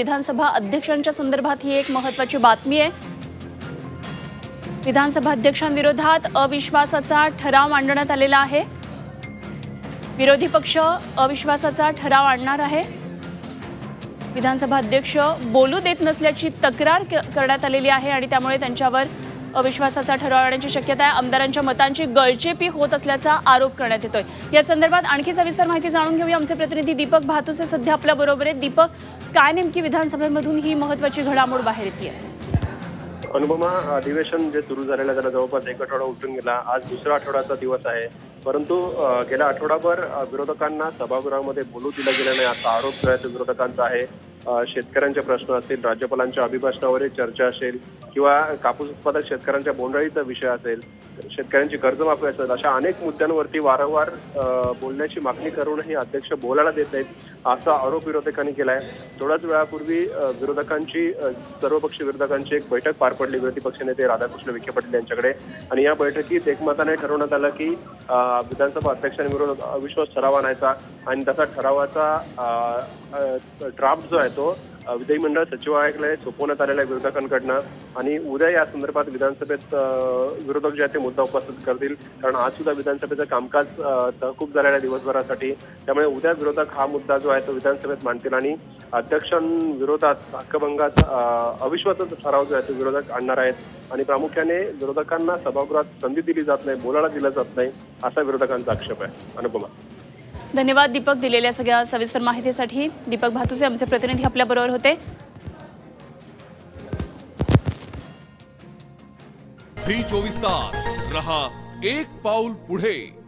विधानसभा अध्यक्षांच्या संदर्भात ही एक महत्वाची बातमी आहे. विधानसभा अध्यक्षांविरोधात अविश्वासाचा ठराव मांडण्यात आलेला आहे. विरोधी पक्ष अविश्वासाचा ठराव आणणार आहे. विधानसभा अध्यक्ष बोलू देत नसल्याची तक्रार करण्यात आलेली आहे आणि त्यामुळे त्यांच्यावर अविश्वासाचा ठराव आणण्याची शक्यता आहे. आमदारांच्या मतांची गळचेपी होत असल्याचा आरोप करण्यात येतोय. या संदर्भात आणखी सविस्तर माहिती जाणून घेऊया आमचे प्रतिनिधी दीपक भातुसे. सध्या आपल्या बरोबर आहेत. दीपक काय नेमकी विधानसभेमधून ही महत्वाची घडामोड बाहेर येते अनुपमा अधिवेशन जे सुरू झालेलं त्याला जवळपास एक आठवडा उठून गेला. आज दुसरा आठवड्याचा दिवस आहे. परंतु गेल्या आठवडाभर विरोधकांना सभागृहामध्ये बोलू दिलं गेलं नाही असा आरोप विरोधकांचा आहे. शेतकऱ्यांचे प्रश्न असतील राज्यपालांच्या अभिभाषणावरही चर्चा असेल किंवा कापूस उत्पादक शेतकऱ्यांच्या बोंडळीचा विषय असेल शेतकऱ्यांची कर्जमाफी असेल अशा अनेक मुद्द्यांवरती वारंवार बोलण्याची मागणी करूनही अध्यक्ष बोलायला देत नाहीत असा आरोप विरोधकांनी केलाय. थोड्याच वेळापूर्वी विरोधकांची सर्वपक्षीय विरोधकांची एक बैठक पार पडली. विरोधी पक्षनेते राधाकृष्ण विखे पाटील यांच्याकडे. आणि या बैठकीत एकमताने ठरवण्यात आलं की अ, विधानसभा अध्यक्षांविरोधात अविश्वास ठराव आणायचा. आणि तसा ठरावाचा ड्राफ्ट जो आहे तो विधिमंडळ सचिवालयाकडे सोपवण्यात आलेल्या आहे विरोधकांकडनं आणि उद्या या संदर्भात विधानसभेत विरोधक जे आहेत ते मुद्दा उपस्थित करतील. कारण आज सुद्धा विधानसभेचं कामकाज तहकूब झालेलं आहे दिवसभरासाठी. त्यामुळे उद्या विरोधक हा मुद्दा जो आहे तो विधानसभेत मांडतील आणि अध्यक्षांविरोधात हक्कभंगात अविश्वासाचा ठराव जो आहे तो विरोधक आणणार आहेत. आणि प्रामुख्याने विरोधकांना सभागृहात संधी दिली जात नाही बोलायला दिलं जात नाही असा विरोधकांचा आक्षेप आहे. अनुपमा. धन्यवाद दीपक दिलेल्या सगळ्या सविस्तर माहितीसाठी. दीपक भातुसे आमचे प्रतिनिधी आपल्याबरोबर होते. श्री चोवीस तास. रहा एक पाऊल पुढे.